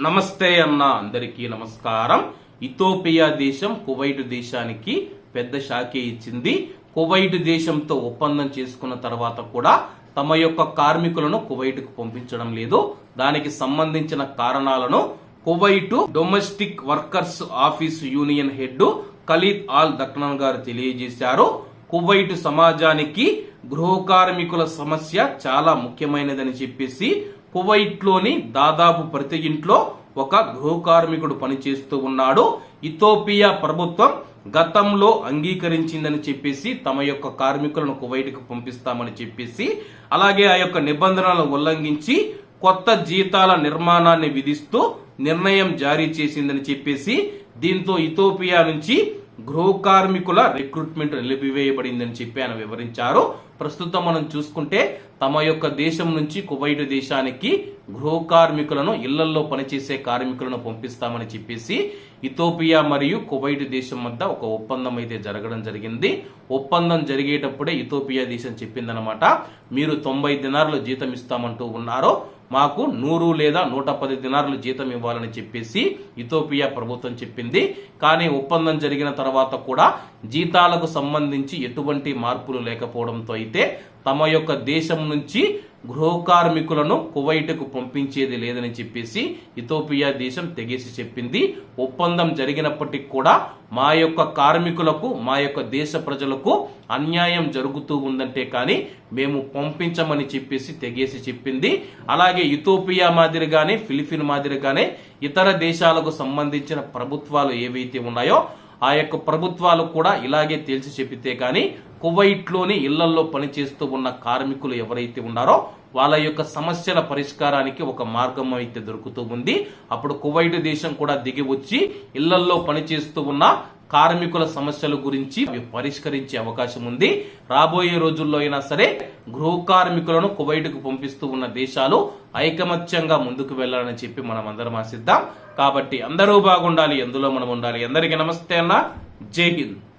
నమస్తే అన్న అందరికీ నమస్కారం. ఇథోపియా దేశం కువైట్ దేశానికి పెద్ద షాకే ఇచ్చింది. కువైట్ దేశంతో ఒప్పందం చేసుకున్న తర్వాత కూడా తమ యొక్క కార్మికులను కువైట్కు పంపించడం లేదు. దానికి సంబంధించిన కారణాలను Kuwait domestic workers office union head Khalid Al Daknan గారు తెలియజేశారు. కువైట్ సమాజానికి గృహ కార్మికుల సమస్య చాలా ముఖ్యమైనదని చెప్పేసి కువైట్లోని దాదాపు ప్రతి ఇంట్లో ఒక గృహకార్మికుడు పనిచేస్తూ ఉన్నాడు. ఇథోపియా ప్రభుత్వం గతంలో అంగీకరించిందని చెప్పేసి తమ యొక్క కార్మికులను కువైట్కు పంపిస్తామని చెప్పేసి అలాగే ఆ యొక్క నిబంధనలను ఉల్లంఘించి కొత్త జీతాల నిర్మాణాన్ని విధిస్తూ నిర్ణయం జారీ చేసిందని చెప్పేసి దీంతో ఇథోపియా నుంచి గృహ కార్మికుల రిక్రూట్మెంట్ నిలిపివేయబడిందని చెప్పి ఆయన వివరించారు. ప్రస్తుతం మనం చూసుకుంటే తమ యొక్క దేశం నుంచి కువైట్ దేశానికి గృహ కార్మికులను ఇళ్ళల్లో పనిచేసే కార్మికులను పంపిస్తామని చెప్పేసి ఇథోపియా మరియు కువైట్ దేశం మధ్య ఒక ఒప్పందం అయితే జరగడం జరిగింది. ఒప్పందం జరిగేటప్పుడే ఇథోపియా దేశం చెప్పిందనమాట మీరు తొంభై దినారులు జీతం ఇస్తామంటూ ఉన్నారో. మాకు నూరు లేదా నూట పది దినారులు జీతం ఇవ్వాలని చెప్పేసి ఇథోపియా ప్రభుత్వం చెప్పింది. కానీ ఒప్పందం జరిగిన తర్వాత కూడా జీతాలకు సంబంధించి ఎటువంటి మార్పులు లేకపోవడంతో అయితే తమ యొక్క దేశం నుంచి గృహ కార్మికులను కువైట్కు పంపించేది లేదని చెప్పేసి ఇథోపియా దేశం తెగేసి చెప్పింది. ఒప్పందం జరిగినప్పటికీ కూడా మా యొక్క కార్మికులకు మా యొక్క దేశ ప్రజలకు అన్యాయం జరుగుతూ ఉందంటే కానీ మేము పంపించమని చెప్పేసి తెగేసి చెప్పింది. అలాగే ఇథోపియా మాదిరిగానే ఫిలిపిన్ మాదిరిగానే ఇతర దేశాలకు సంబంధించిన ప్రభుత్వాలు ఏవైతే ఉన్నాయో ఆ యొక్క ప్రభుత్వాలు కూడా ఇలాగే తేల్చి చెప్పితే కానీ కువైట్లోని ఇళ్ళల్లో పనిచేస్తూ ఉన్న కార్మికులు ఎవరైతే ఉన్నారో వాళ్ళ యొక్క సమస్యల పరిష్కారానికి ఒక మార్గం అయితే దొరుకుతూ ఉంది. అప్పుడు కువైట్ దేశం కూడా దిగి వచ్చి ఇళ్ళల్లో పనిచేస్తూ ఉన్న కార్మికుల సమస్యల గురించి పరిష్కరించే అవకాశం ఉంది. రాబోయే రోజుల్లో అయినా సరే గృహ కార్మికులను కువైట్కు పంపిస్తూ ఉన్న దేశాలు ఐకమత్యంగా ముందుకు వెళ్ళాలని చెప్పి మనం అందరం ఆశిద్దాం. కాబట్టి అందరూ బాగుండాలి ఎందులో మనం ఉండాలి? అందరికీ నమస్తే అన్న. జై హింద్.